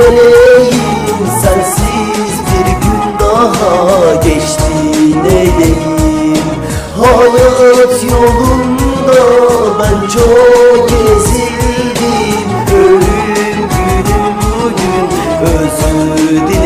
meleğim Sensiz bir gün daha geçti. Neyleyim Hayat yolunda ben çok ezildim. Ölüm günüm bugün özür dilerim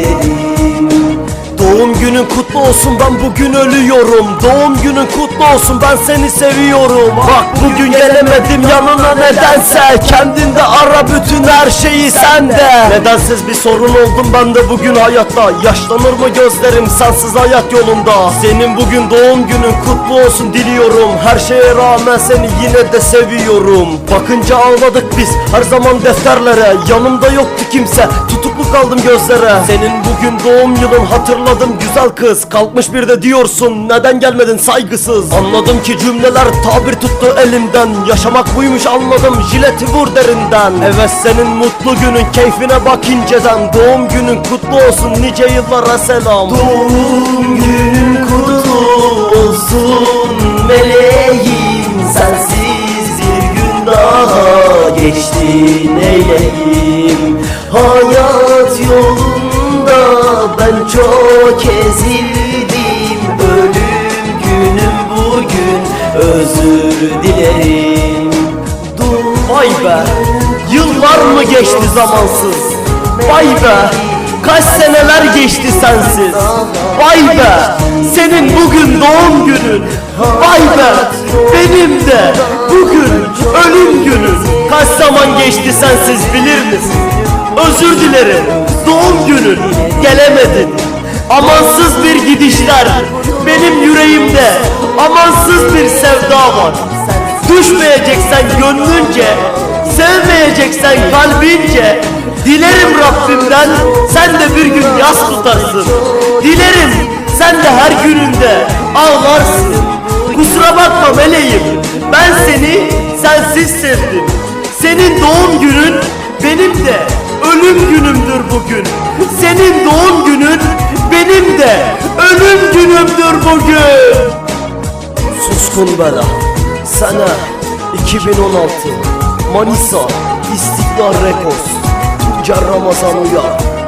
olsun ben bugün ölüyorum. Doğum günün kutlu olsun ben seni seviyorum. Bak bugün gelemedim yanına nedense. Kendinde ara bütün her şeyi sende. Nedensiz bir sorun oldum ben de bugün hayatta. Yaşlanır mı gözlerim sensiz hayat yolunda? Senin bugün doğum günün kutlu olsun diliyorum. Her şeye rağmen seni yine de seviyorum. Bakınca ağladık biz her zaman defterlere. Yanımda yoktu kimse tutuklu kaldım gözlere. Senin bugün doğum yılın hatırladım güzel kız. Kalkmış bir de diyorsun neden gelmedin saygısız? Anladım ki cümleler tabir tuttu elimden. Yaşamak buymuş anladım jileti vur derinden. Evet senin mutlu günün keyfine bak inceden. Doğum günün kutlu olsun nice yıllara selam. Doğum günün kutlu olsun meleğim. Sensiz bir gün daha geçti neyleyim Hayat Vay be yıllar mı geçti zamansız? Vay be kaç seneler geçti sensiz? Vay be senin bugün doğum günün Vay be benim de bugün ölüm günün Kaç zaman geçti sensiz bilir misin? Özür dilerim doğum günün gelemedin. Amansız bir gidişler benim yüreğimde Amansız bir sevda var. Düşmeyeceksen gönlünce Sevmeyeceksen kalbince Dilerim Rabbimden sen de bir gün yas tutarsın. Dilerim sen de her gününde ağlarsın. Kusura bakma meleğim ben seni sensiz sevdim. Senin doğum günün benim de ölüm günümdür bugün. Senin doğum günün benim de ölüm günümdür bugün. Suskun Bela Sene 2016 Manisa İstiklal Records Tuncer Ramazan Uyar